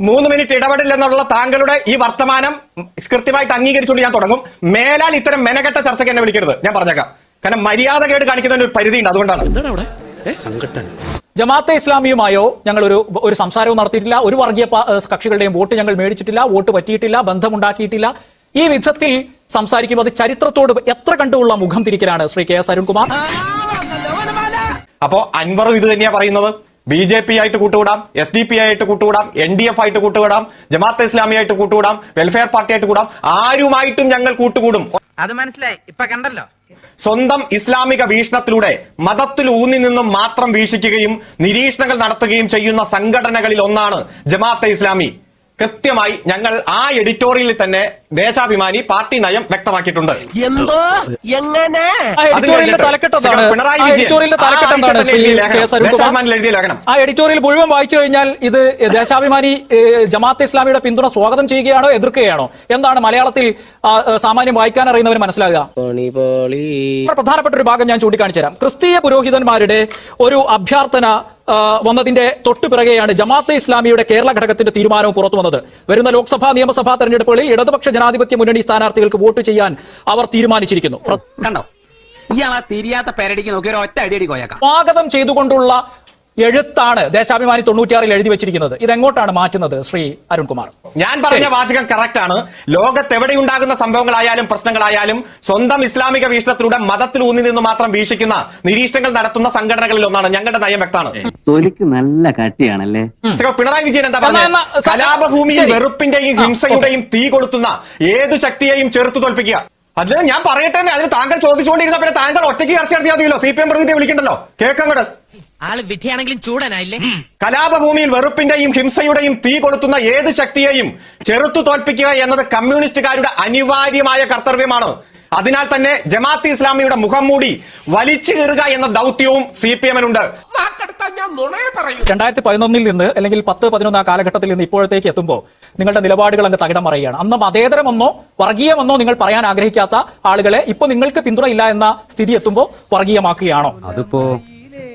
മൂന്ന് മിനിറ്റ് ഇടപെടില്ലെന്നുള്ള താങ്കളുടെ ഈ വർത്തമാനം കൃത്യമായിട്ട് അംഗീകരിച്ചുകൊണ്ട് ഞാൻ തുടങ്ങും. മേലാൽ ഇത്തരം മെനകെട്ട ചർച്ചയ്ക്ക് എന്നെ വിളിക്കരുത്. ഞാൻ പറഞ്ഞേക്കാം. കാരണം മര്യാദ മര്യാദകേട് കാണിക്കുന്ന ഒരു പരിധിയുണ്ട്. അതുകൊണ്ടാണ്. എന്താണ് അവിടെ? സങ്കട്ടൻ. ജമാഅത്തെ ഇസ്ലാമിയുമായോ ഞങ്ങൾ ഒരു ഒരു സംസാരവും നടത്തിയിട്ടില്ല. ഒരു വർഗീയ കക്ഷികളുടെയും വോട്ട് ഞങ്ങൾ മേടിച്ചിട്ടില്ല. വോട്ട് പറ്റിയിട്ടില്ല. ബന്ധമുണ്ടാക്കിയിട്ടില്ല. ഈ വിധത്തിൽ സംസാരിക്കുമ്പോൾ അത് ചരിത്രത്തോട് എത്ര കണ്ടുള്ള മുഖം തിരിക്കലാണ് ശ്രീ കെ എസ് അരുൺകുമാർ? അപ്പോ അൻവറും ഇത് തന്നെയാ പറയുന്നത്. ബി ജെ പി ആയിട്ട് കൂട്ടുകൂടാം എസ് ഡി പി ആയിട്ട് കൂട്ടുകൂടാം എൻ ഡി എഫ് ആയിട്ട് കൂട്ടുകൂടാം ജമാഅത്ത് ഇസ്ലാമി ആയിട്ട് കൂട്ടുകൂടാം വെൽഫെയർ പാർട്ടി ആയിട്ട് കൂടാം ആരുമായിട്ടും ഞങ്ങൾ കൂട്ടുകൂടും. അത് മനസ്സിലായി. ഇപ്പൊ കണ്ടല്ലോ. സ്വന്തം ഇസ്ലാമിക വീക്ഷണത്തിലൂടെ മതത്തിൽ ഊന്നി നിന്നും മാത്രം വീക്ഷിക്കുകയും നിരീക്ഷണങ്ങൾ നടത്തുകയും ചെയ്യുന്ന സംഘടനകളിൽ ഒന്നാണ് ജമാഅത്തെ ഇസ്ലാമി. കൃത്യമായി ഞങ്ങൾ ആ എഡിറ്റോറിയലിൽ തന്നെ ദേശാഭിമാനി പാർട്ടി നയം വ്യക്തമാക്കിയിട്ടുണ്ട്. എന്തോ? എങ്ങനെ? ആ എഡിറ്റോറിയൽ മുഴുവൻ വായിച്ചു കഴിഞ്ഞാൽ ഇത് ദേശാഭിമാനി ജമാഅത്ത് ഇസ്ലാമിയുടെ പിന്തുണ സ്വാഗതം ചെയ്യുകയാണോ എതിർക്കുകയാണോ? എന്താണ് മലയാളത്തിൽ സാമാന്യം വായിക്കാൻ അറിയുന്നവർ മനസ്സിലാകുക? പ്രധാനപ്പെട്ട ഒരു ഭാഗം ഞാൻ ചൂണ്ടിക്കാണിച്ചു തരാം ക്രിസ്തീയ പുരോഹിതന്മാരുടെ ഒരു അഭ്യർത്ഥന വന്നതിന്റെ തൊട്ടു പിറകെയാണ് ജമാഅത്തെ ഇസ്ലാമിയുടെ കേരള ഘടകത്തിന്റെ തീരുമാനവും പുറത്തു വന്നത്. വരുന്ന ലോക്സഭാ നിയമസഭാ തെരഞ്ഞെടുപ്പുകളിൽ ഇടതുപക്ഷ ജനാധിപത്യ മുന്നണി സ്ഥാനാർത്ഥികൾക്ക് വോട്ട് ചെയ്യാൻ അവർ തീരുമാനിച്ചിരിക്കുന്നു. കണ്ടോ? ഇയാളാ തിരിയാത്ത പേരടിക്ക് നോക്കി ഒറ്റ അടിയടി കോയക്കാം. സ്വാഗതം ചെയ്തുകൊണ്ടുള്ള എഴുത്താണ് ദേശാഭിമാനി തൊണ്ണൂറ്റിയാറിൽ എഴുതി വെച്ചിരിക്കുന്നത്. ഇതെങ്ങോട്ടാണ് മാറ്റുന്നത് ശ്രീ അരുൺകുമാർ? ഞാൻ പറഞ്ഞ വാചകം കറക്റ്റ് ആണ്. ലോകത്ത് എവിടെയുണ്ടാകുന്ന സംഭവങ്ങളായാലും പ്രശ്നങ്ങളായാലും സ്വന്തം ഇസ്ലാമിക വീക്ഷണത്തിലൂടെ മതത്തിൽ ഊന്നി നിന്ന് മാത്രം വീക്ഷിക്കുന്ന നിരീക്ഷണങ്ങൾ നടത്തുന്ന സംഘടനകളിൽ ഒന്നാണ്. ഞങ്ങളുടെ നയം വ്യക്തമാണ്. തൊലിക്ക് നല്ല കട്ടിയാണല്ലേ? പിണറായി വിജയൻ എന്താ പറയുന്നത് കലാപഭൂമിയിൽ വെറുപ്പിന്റെയും ഹിംസയുടെയും തീ കൊളുത്തുന്ന ഏതു ശക്തിയെയും ചെറുത്തു തോൽപ്പിക്കുക. അതിന് ഞാൻ പറയട്ടെ അതിന് താങ്കൾ ചോദിച്ചുകൊണ്ടിരുന്ന പിന്നെ താങ്കൾ ഒറ്റയ്ക്ക് ചർച്ച നടത്തിയാൽ മതിയല്ലോ. സി പി എം പ്രതിനിധിയെ വിളിക്കണ്ടല്ലോ. കേക്കങ്ങട് ആൾ വിധിയാണെങ്കിലും ചൂടനായില്ലേ? കലാപഭൂമിയിൽ വെറുപ്പിന്റെയും ഹിംസയുടെയും തീ കൊളുത്തുന്ന ഏത് ശക്തിയെയും ചെറുത്തു തോൽപ്പിക്കുക എന്നത് കമ്മ്യൂണിസ്റ്റുകാരുടെ അനിവാര്യമായ കർത്തവ്യമാണ്? അതിനാൽ തന്നെ ജമാഅത്ത് ഇസ്ലാമിയുടെ മുഖം മൂടി വലിച്ചു കീറുക എന്ന ദൗത്യവും സി പി എമ്മിനുണ്ട് രണ്ടായിരത്തി പതിനൊന്നിൽ നിന്ന് അല്ലെങ്കിൽ പത്ത് പതിനൊന്ന് ആ കാലഘട്ടത്തിൽ നിന്ന് ഇപ്പോഴത്തേക്ക് എത്തുമ്പോൾ നിങ്ങളുടെ നിലപാടുകൾ അങ്ങ് തകിടം മറിയുകയാണ്. അന്ന് മതേതരമെന്നോ വർഗീയമെന്നോ നിങ്ങൾ പറയാൻ ആഗ്രഹിക്കാത്ത ആളുകളെ ഇപ്പൊ നിങ്ങൾക്ക് പിന്തുണയില്ല എന്ന സ്ഥിതി എത്തുമ്പോൾ വർഗീയമാക്കുകയാണോ? അതിപ്പോ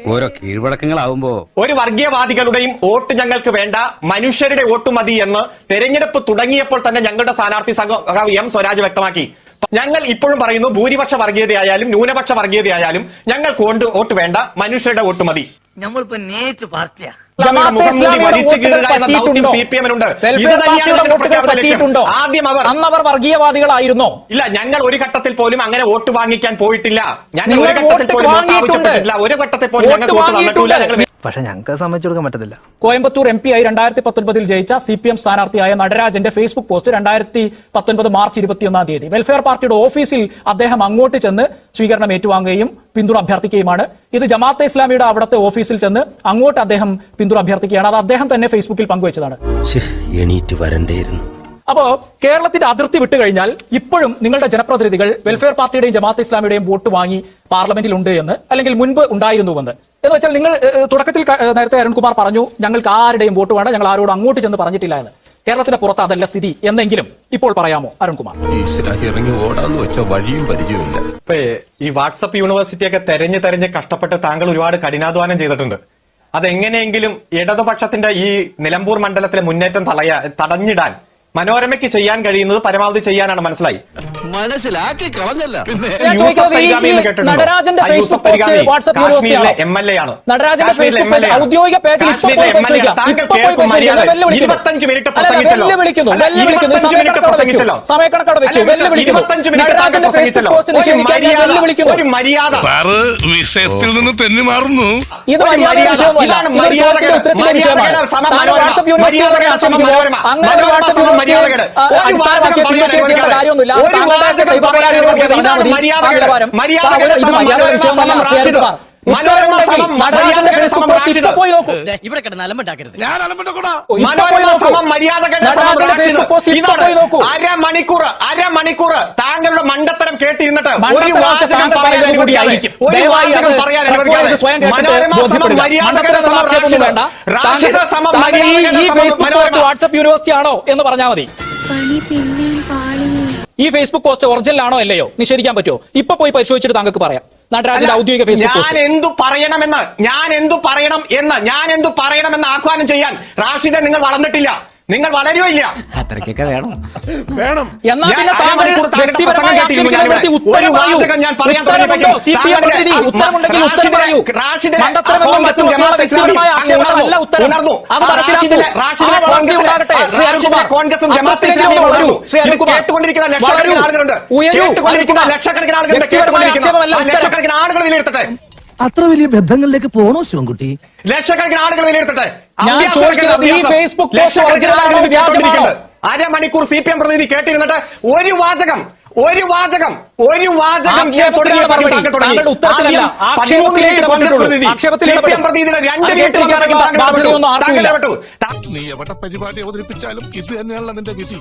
ഓരോ കീഴ്വഴക്കങ്ങളാവുമ്പോ ഒരു വർഗീയവാദികളുടെയും വോട്ട് ഞങ്ങൾക്ക് വേണ്ട മനുഷ്യരുടെ വോട്ട് മതി എന്ന് തെരഞ്ഞെടുപ്പ് തുടങ്ങിയപ്പോൾ തന്നെ ഞങ്ങളുടെ സ്ഥാനാർത്ഥി സഖാവ് എം സ്വരാജ് വ്യക്തമാക്കി. ഞങ്ങൾ ഇപ്പോഴും പറയുന്നു ഭൂരിപക്ഷ വർഗീയതയായാലും ന്യൂനപക്ഷ വർഗീയതയായാലും ഞങ്ങൾക്ക് വോട്ട് വോട്ട് വേണ്ട മനുഷ്യരുടെ വോട്ട് മതി. നമ്മളിപ്പോ നേരിട്ട് പാർട്ടിയാ. ജമാഅത്തെ മുഖം മൂടി ഇസ്ലാമിയുടെ വലിച്ചു വോട്ടുകൾ കീറുക എന്ന ദൗത്യം പറ്റിയിട്ടുണ്ടോ? സി പി എമ്മിനുണ്ട് ഇത് തന്നെയാണ് പാർട്ടിയുടെ ഞങ്ങളുടെ വോട്ടുകൾ പ്രഖ്യാപിത ലക്ഷ്യം. പറ്റിയിട്ടുണ്ടോ? ആദ്യം അവർ അന്ന് വർഗീയവാദികളായിരുന്നോ? ഇല്ല ഞങ്ങൾ ഒരു ഘട്ടത്തിൽ പോലും അങ്ങനെ വോട്ട് വാങ്ങിക്കാൻ പോയിട്ടില്ല. ഞങ്ങൾ ഒരു ഘട്ടത്തിൽ പോലും. ഒരു ഘട്ടത്തിൽ പോലും ഞങ്ങൾ വോട്ട് തന്നിട്ടില്ല. ഞങ്ങൾ പക്ഷെ ഞങ്ങൾക്ക് സമ്മതിച്ചു കൊടുക്കാൻ പറ്റത്തില്ല. കോയമ്പത്തൂർ എം പി ആയി രണ്ടായിരത്തി പത്തൊൻപതിൽ ജയിച്ച സി പി എം സ്ഥാനാർത്ഥിയായ നടരാജന്റെ ഫേസ്ബുക്ക് പോസ്റ്റ് രണ്ടായിരത്തി പത്തൊൻപത് മാർച്ച് ഇരുപത്തിയൊന്നാം തീയതി. വെൽഫെയർ പാർട്ടിയുടെ ഓഫീസിൽ അദ്ദേഹം അങ്ങോട്ട് ചെന്ന് സ്വീകരണം ഏറ്റുവാങ്ങുകയും പിന്തുണ അഭ്യർത്ഥിക്കുകയുമാണ്. ഇത് ജമാഅത്തെ ഇസ്ലാമിയുടെ അവിടുത്തെ ഓഫീസിൽ ചെന്ന് അങ്ങോട്ട് അദ്ദേഹം പിന്തുണ അഭ്യർത്ഥിക്കുകയാണ്. അത് അദ്ദേഹം തന്നെ ഫേസ്ബുക്കിൽ പങ്കുവച്ചതാണ്. എണീറ്റ് വരണ്ടേയിരുന്നു. അപ്പോ കേരളത്തിന്റെ അതിർത്തി വിട്ടുകഴിഞ്ഞാൽ ഇപ്പോഴും നിങ്ങളുടെ ജനപ്രതിനിധികൾ വെൽഫെയർ പാർട്ടിയുടെയും ജമാഅത്ത് ഇസ്ലാമിയുടെയും വോട്ട് വാങ്ങി പാർലമെന്റിൽ ഉണ്ട് എന്ന് അല്ലെങ്കിൽ മുൻപ് ഉണ്ടായിരുന്നുവെന്ന് എന്ന് വെച്ചാൽ നിങ്ങൾ തുടക്കത്തിൽ നേരത്തെ അരുൺകുമാർ പറഞ്ഞു ഞങ്ങൾക്ക് ആരുടെയും വോട്ട് വേണ്ട ഞങ്ങൾ ആരോടും അങ്ങോട്ട് ചെന്ന് പറഞ്ഞിട്ടില്ല എന്ന്. കേരളത്തിന്റെ പുറത്ത് അതല്ല സ്ഥിതി എന്നെങ്കിലും ഇപ്പോൾ പറയാമോ അരുൺകുമാർ? ഇറങ്ങി ഓടാന്ന് വെച്ച വഴിയും പരിചയമില്ല ഇപ്പൊ ഈ വാട്സപ്പ് യൂണിവേഴ്സിറ്റി ഒക്കെ തെരഞ്ഞ് തെരഞ്ഞ് കഷ്ടപ്പെട്ട് താങ്കൾ ഒരുപാട് കഠിനാധ്വാനം ചെയ്തിട്ടുണ്ട്. അതെങ്ങനെയെങ്കിലും ഇടതുപക്ഷത്തിന്റെ ഈ നിലമ്പൂർ മണ്ഡലത്തിലെ മുന്നേറ്റം തടയാ തടഞ്ഞിടാൻ മനോരമയ്ക്ക് ചെയ്യാൻ കഴിയുന്നത് പരമാവധി ചെയ്യാനാണ് മനസ്സിലായി മനസ്സിലാക്കി കളഞ്ഞല്ല പിന്നെ ഞാൻ യൂസഫ് ചോദിക്കുന്നത് ഈ- തരിഗാമി ഈ എന്ന് കേട്ടിട്ടുണ്ടോ? നടരാജന്റെ Facebook post WhatsApp M L A ആണ് നടരാജന്റെ കാശ്മീരിലെ ഫേസ്ബുക്ക് MLA ഔദ്യോഗിക പേജിൽ ഇപ്പോൾ കാശ്മീരിലെ പോയി ആണ്. പരിശോധിക്കാം. പോയി കേൾക്കും വെല്ലുവിളിക്കുന്നു. 25 മിനിറ്റ് അല്ല, പ്രസംഗിച്ചല്ലോ. വെല്ലുവിളിക്കുന്നു. അല്ല, വെല്ലുവിളിക്കുന്നു. 25 മിനിറ്റ് പ്രസംഗിച്ചല്ലോ. വെക്കൂ. സമയക്കണക്കവിടെ വെക്കൂ. വെല്ലുവിളിക്കുന്നു. 25 മിനിറ്റ് നടരാജന്റെ ഫേസ്ബുക്ക് പ്രസംഗിച്ചല്ലോ. പോസ്റ്റ് ഒരു നിഷേധിക്കാൻ മര്യാദ വെല്ലുവിളിക്കുന്നു. ഒരു മര്യാദ വിഷയത്തിൽ നിന്ന് തെന്നി മാറുന്നു ഇത് മര്യാദ. ചോദ്യത്തിന്റെ ഉത്തരത്തിന്റെ വിഷയമാണ്. WhatsApp university. അങ്ങനെ വാട്സ്ആപ്പ് കാര്യമൊന്നുമില്ല. മനോരമ സമം മര്യാദകേട് സമം പോയി നോക്കൂ ഇവിടെ കിടന്ന് അലമ്പുണ്ടാക്കരുത് ഞാൻ അലമ്പണ്ടക്കൂടാ ഇപ്പോൾ പോയി മനോരമ നോക്കൂ. സമം മര്യാദകേട് സമം നടരാജന്റെ റാഷിദ്. ഫേസ്ബുക്ക് പോസ്റ്റ് ഇപ്പോൾ ഇതാണ് പോയി നോക്കൂ അരമണിക്കൂർ അരമണിക്കൂർ താങ്കളുടെ മണ്ടത്തരം കേട്ടിരുന്നിട്ട് ഒരു വാചകം താങ്കൾ പറയാൻ പറയുന്നത് അനുവദിക്കാതെ കൂടിയായിരിക്കും. ഒരു ദയവായി വാചകം അത് പറയാൻ റെക്കോർഡ് ചെയ്ത് സ്വയം കേട്ടിട്ട് മനോരമ സമം ബോധ്യപ്പെടുക. മര്യാദകേട് മണ്ടത്തരം സമം ആക്ഷേപമൊന്നും റാഷിദ്. വേണ്ട. റാഷിദ് താങ്കൾ- സമം താങ്കൾ ഈ മര്യാദകേട് ഈ സമം ഫേസ്ബുക്ക് പോസ്റ്റ്. വാട്സ്ആപ്പ് യൂണിവേഴ്സിറ്റി ആണോ എന്ന് പറഞ്ഞാൽ മതി പണി പിന്നെയും പാളി ഈ ഫേസ്ബുക്ക് പോസ്റ്റ് ഒറിജിനൽ ആണോ അല്ലയോ നിഷേധിക്കാൻ പറ്റുമോ ഇപ്പൊ പോയി പരിശോധിച്ചിട്ട് താങ്കൾക്ക് പറയാം നടരാജന്റെ ഔദ്യോഗിക ഫേസ്ബുക്ക് ഞാൻ എന്തു പറയണമെന്ന് ഞാൻ എന്തു പറയണം എന്ന് ഞാൻ എന്തു പറയണമെന്ന് ആഹ്വാനം ചെയ്യാൻ റാഷിദെ നിങ്ങൾ വളർന്നിട്ടില്ല. നിങ്ങൾ വളരെയോ ഇല്ല? അത്രയ്ക്കൊക്കെ വേണം. വേണം. എന്നാ പിന്നെ താങ്കൾ വ്യക്തിപരമായി ഉത്തരം പറയൂ. പറയാൻ ഉത്തരമുണ്ടോ സി പി എം താങ്കളുടെ പ്രതിനിധി ഉത്തരമുണ്ടെങ്കിൽ ഉത്തരം പറയൂ. മണ്ടത്തരമെന്നും വ്യക്തിപരമായ. അത് മനസ്സിലാക്കൂ ആ വളർച്ച ഉണ്ടാകട്ടെ. ശ്രീ അരുൺകുമാർ. കോൺഗ്രസും വളരൂ. ശ്രീ അരുൺകുമാർ. വളരൂ. ഉയരൂ. വ്യക്തിപരമായ ആക്ഷേപമല്ല ഉത്തരം. ആളുകൾ വിലയിരുത്തട്ടെ. അത്ര വലിയ ബന്ധങ്ങളിലേക്ക് പോണോ ശിവൻകുട്ടി? ലക്ഷക്കണക്കിന് ആളുകൾ വിലയിരുത്തട്ടെ. ഞാൻ ചോദിക്കുന്നത് ഈ ഫേസ്ബുക്ക് പോസ്റ്റ് ഒറിജിനൽ ആണോ, വ്യാജമാണോ? അരമണിക്കൂർ സി പി എം പ്രതിനിധി കേട്ടിരുന്നിട്ട് ഒരു വാചകം ഒരു വാചകം ഒരു വാചകം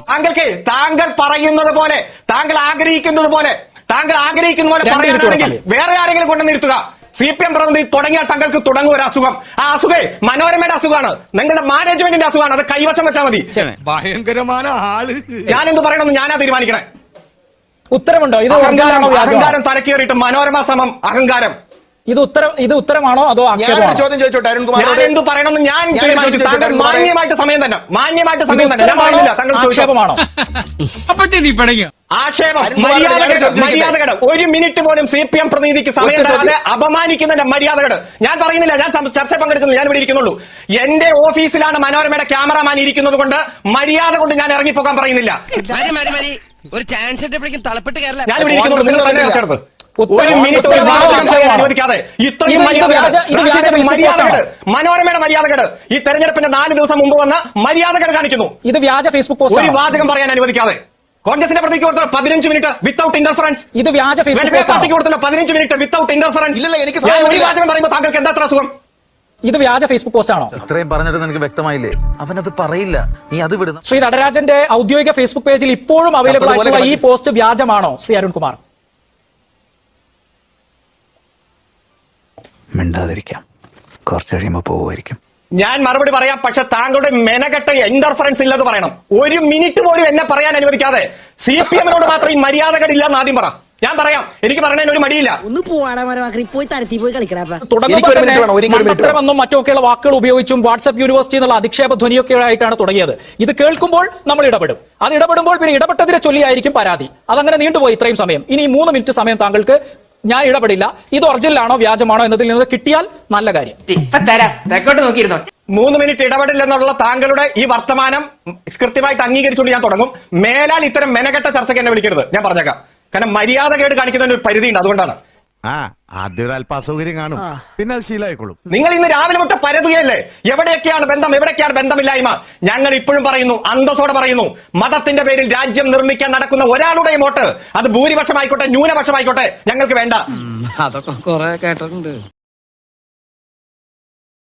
താങ്കൾക്ക് താങ്കൾ പറയുന്നത് പോലെ താങ്കൾ ആഗ്രഹിക്കുന്നത് പോലെ താങ്കൾ ആഗ്രഹിക്കുന്ന പോലെ സമയം. വേറെ ആരെങ്കിലും കൊണ്ടുവന്നിരുത്തുക സി പി എം പ്രതിനിധി തുടങ്ങിയാൽ തങ്ങൾക്ക് തുടങ്ങും ഒരു അസുഖം ആ അസുഖേ മനോരമയുടെ അസുഖമാണ്. നിങ്ങളുടെ മാനേജ്മെന്റിന്റെ അസുഖമാണ്. അത് കൈവശം വെച്ചാൽ മതി. ഭയങ്കരമായ ആൾ. ഞാൻ എന്ത് പറയണമെന്ന് ഞാനാ തീരുമാനിക്കണേ? ഉത്തരമുണ്ടോ ഇത് അഹങ്കാരം അഹങ്കാരം തലക്കേറിയിട്ട് മനോരമ സമം അഹങ്കാരം. ഇത് ഉത്തരം ഇത് ഉത്തരമാണോ അതോ ആക്ഷേപമാണോ? ചോദ്യം ചോദിച്ചോട്ടെ ഞാൻ എന്ത് പറയണമെന്ന് ഞാൻ താങ്കൾ മാന്യമായിട്ട് സമയം തന്നെ മാന്യമായിട്ട് സമയം തന്നെ. ഞാൻ പറയുന്നില്ല താങ്കൾ ആക്ഷേപമാണോ? ആക്ഷേപം അരുൺകുമാർ മര്യാദകേട് ഞാൻ ചോദിക്കട്ടെ? മര്യാദകേട്. ഒരു മിനിറ്റ് പോലും സി പി എം പ്രതിനിധിക്ക് സമയം. തരാതെ അപമാനിക്കുന്നതിന്റെ മര്യാദകട്. ഞാൻ പറയുന്നില്ല ഞാൻ ചർച്ച പങ്കെടുക്കുന്നു ഞാൻ ഇവിടെ ഇരിക്കുന്നുള്ളൂ. എന്റെ ഓഫീസിലാണ് മനോരമയുടെ ക്യാമറാമാൻ ഇരിക്കുന്നത് കൊണ്ട് മര്യാദ കൊണ്ട് ഞാൻ ഇറങ്ങിപ്പോകാൻ പറയുന്നില്ല. ഒരു ചാൻസ് ഇട്ടപ്പോഴേക്കും തളപ്പെട്ട് കേരള ഞാൻ ഇവിടെ ഇരിക്കുന്നുള്ളൂ നിങ്ങൾ തന്നെ ചർച്ചെടുത്ത് മനോരമയുടെ മര്യാദകേട് ഈ തെരഞ്ഞെടുപ്പിന്റെ നാല് ദിവസം മുമ്പ് വന്ന മര്യാദകേട് കാണിക്കുന്നു. ഇത് വ്യാജ ഫേസ്ബുക്ക് പോസ്റ്റ് ഒരു വാചകം പറയാൻ അനുവദിക്കാതെ. കോൺഗ്രസിന്റെ പ്രതിക്ക് കൊടുത്ത പതിനഞ്ച് മിനിറ്റ് വിത്തൗട്ട് ഇന്റർഫറൻസ് ഇത് വ്യാജ ഫേസ്ബുക്ക് പാർട്ടിക്ക് പതിനഞ്ച് മിനിറ്റ് വിത്തൗട്ട് ഇന്റർഫറൻസ് ഇല്ലല്ല, എനിക്ക് ഒരു വാചകം പറയുമ്പോൾ താങ്കൾക്ക് എന്താ അത്ര അസുഖം? ഇത് വ്യാജ ഫേസ്ബുക്ക് പോസ്റ്റ് ആണോ? ഇത്രയും പറഞ്ഞിട്ട് നിനക്ക് വ്യക്തമായില്ലേ? അവൻ അത് പറയില്ല. നീ അത് വിടുന്നു ശ്രീ നടരാജന്റെ ഔദ്യോഗിക ഫേസ്ബുക്ക് പേജിൽ ഇപ്പോഴും അവൈലബിൾ ആയിട്ടുള്ള ഈ പോസ്റ്റ് വ്യാജമാണോ? ശ്രീ അരുൺകുമാർ. മിണ്ടാതിരിക്കാം. കുറച്ച് കഴിയുമ്പോ പോവുമായിരിക്കും. ഞാൻ മറുപടി പറയാം പക്ഷെ താങ്കളുടെ മെനകെട്ട ഇന്റർഫറൻസ് ഇല്ലെന്ന് പറയണം. ഒരു മിനിറ്റ് പോലും എന്നെ പറയാൻ അനുവദിക്കാതെ സി പി എമ്മിനോട് മാത്രം ഈ മര്യാദകളില്ല എന്ന് ആദ്യം പറ. ഞാൻ പറയാം എനിക്ക് പറഞ്ഞതിന് ഒരു മടിയില്ല. ഒന്ന് പോവാടാ മരമാക്കി പോയി തരത്തി പോയി കളിക്കടാ തുടങ്ങുമ്പോൾ മറ്റൊക്കെയുള്ള വാക്കുകൾ ഉപയോഗിച്ചും വാട്സ്ആപ്പ് യൂണിവേഴ്സിറ്റി എന്നുള്ള അധിക്ഷേപ ധ്വനിയൊക്കെ ആയിട്ടാണ് തുടങ്ങിയത്. ഇത് കേൾക്കുമ്പോൾ നമ്മൾ ഇടപെടും. അത് ഇടപെടുമ്പോൾ പിന്നെ ഇടപെട്ടതിനെ ചൊല്ലിയായിരിക്കും പരാതി. അതങ്ങനെ നീണ്ടുപോയി ഇത്രയും സമയം. ഇനി മൂന്ന് മിനിറ്റ് സമയം താങ്കൾക്ക്. ഞാൻ ഇടപെടില്ല. ഇത് ഒറിജിനലാണോ വ്യാജമാണോ എന്നതിൽ നിന്ന് കിട്ടിയാൽ നല്ല കാര്യം. മൂന്ന് മിനിറ്റ് ഇടപെടില്ലെന്നുള്ള താങ്കളുടെ ഈ വർത്തമാനം കൃത്യമായിട്ട് അംഗീകരിച്ചുകൊണ്ട് ഞാൻ തുടങ്ങും. മേലാൽ ഇത്തരം മെനകെട്ട ചർച്ചയ്ക്ക് എന്നെ വിളിക്കരുത്. ഞാൻ പറഞ്ഞേക്കാം. കാരണം മര്യാദ കേട് കാണിക്കുന്നതിന് ഒരു പരിധിയുണ്ട്. അതുകൊണ്ടാണ്. ആ ആദ്യം അല്പ അസൗകര്യം കാണും. പിന്നെ അത് ശീലമായിക്കോളും നിങ്ങൾ ഇന്ന് രാവിലെ മുട്ട പരതുകയല്ലേ? എവിടെയൊക്കെയാണ് ബന്ധം? എവിടെയൊക്കെയാണ് ബന്ധമില്ലായ്മ? ഞങ്ങൾ ഇപ്പോഴും പറയുന്നു അന്തസ്സോടെ പറയുന്നു മതത്തിന്റെ പേരിൽ രാജ്യം നിർമ്മിക്കാൻ നടക്കുന്ന ഒരാളുടെയും വോട്ട് അത് ഭൂരിപക്ഷമായിക്കോട്ടെ ന്യൂനപക്ഷമായിക്കോട്ടെ ഞങ്ങൾക്ക് വേണ്ട. അതൊക്കെ കുറെ കേട്ടിട്ടുണ്ട്.